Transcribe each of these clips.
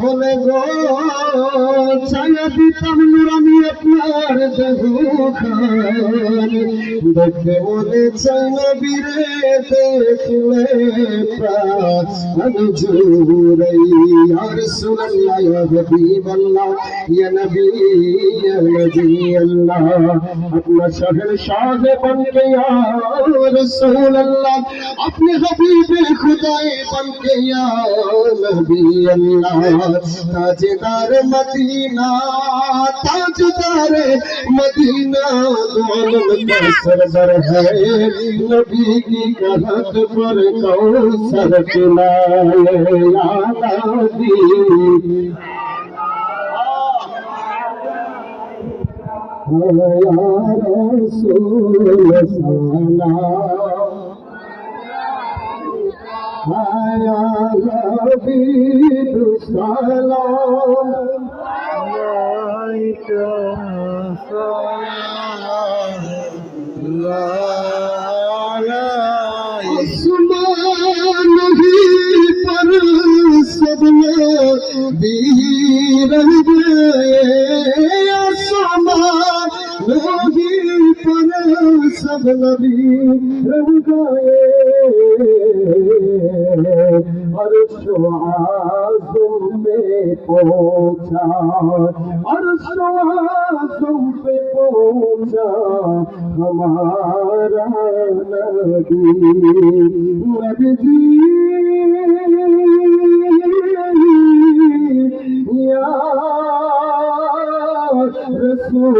হলে গো, ছায়া দিতাম নুরানি আপনার দেহুখান। দেখতে মনে চাই না বিরে দেখলে ইয়ে ইয়ে আপনি হাবিব খুদাই বন আল্লাহ। ताजदार मदीना ताजदार मदीना दो आलम का सरदार है नबी की कहत पर कौसर पिलाए या नबी या रसूल सलाम या हबीब সালাম আলাইকা سب نبی رنگ گئے عرش و عاز भी रह गए आसमान ही पर सब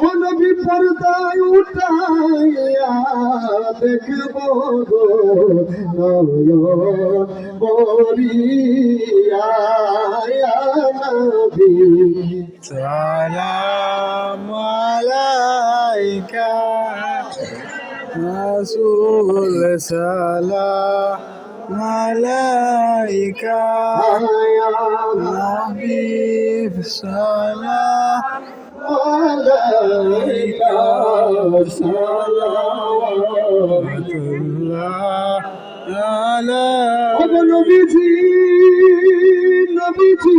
ও নবী পর্দায় উঠাইয়া দেখবো গো নয়ন বরিয়া ইয়া নবী سلام عليك رسول سلام عليك ইয়া حبيب سلام নবীজি নবীজি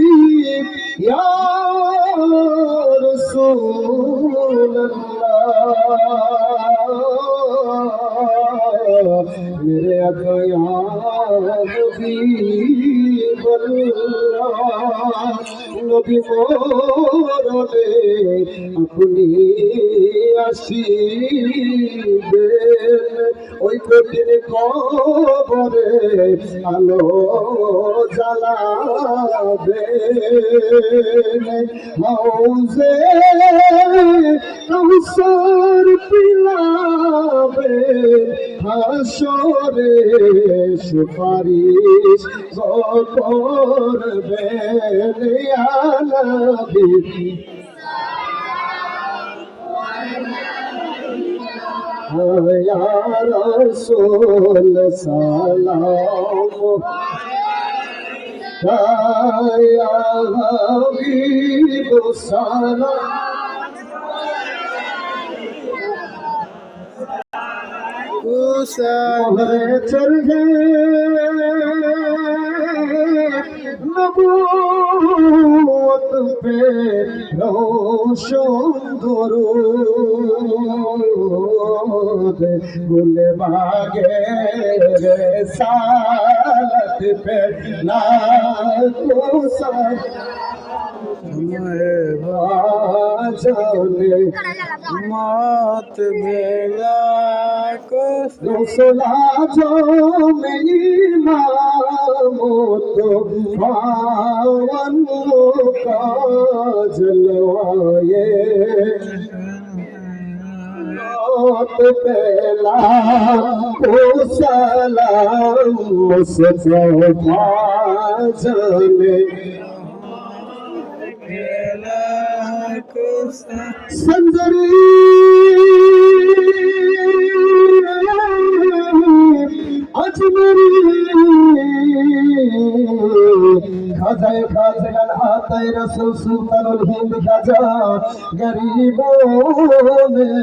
মেরে আকায়া হাবিবাল্লাহ নবী মোরলে আপনি আসিবেন। ওই কঠিন কবরে আলো জ্বালাবে হাউজে কাউসার পিলাবে হাসরে সুপারিশ করবেন ইয়া নবী या रसूल सलाम या हबीब নবুয়ত পে সুন্দর গুলে মাগে সালত পে না কুসা চলে মাত বেলা রসলা জমেনি মামত ভাবন কাজলওয়ায়ে মাত বেলা কোসলা মুসফা জলে संरीजाए हाथ सूतर खजा ग़रीब में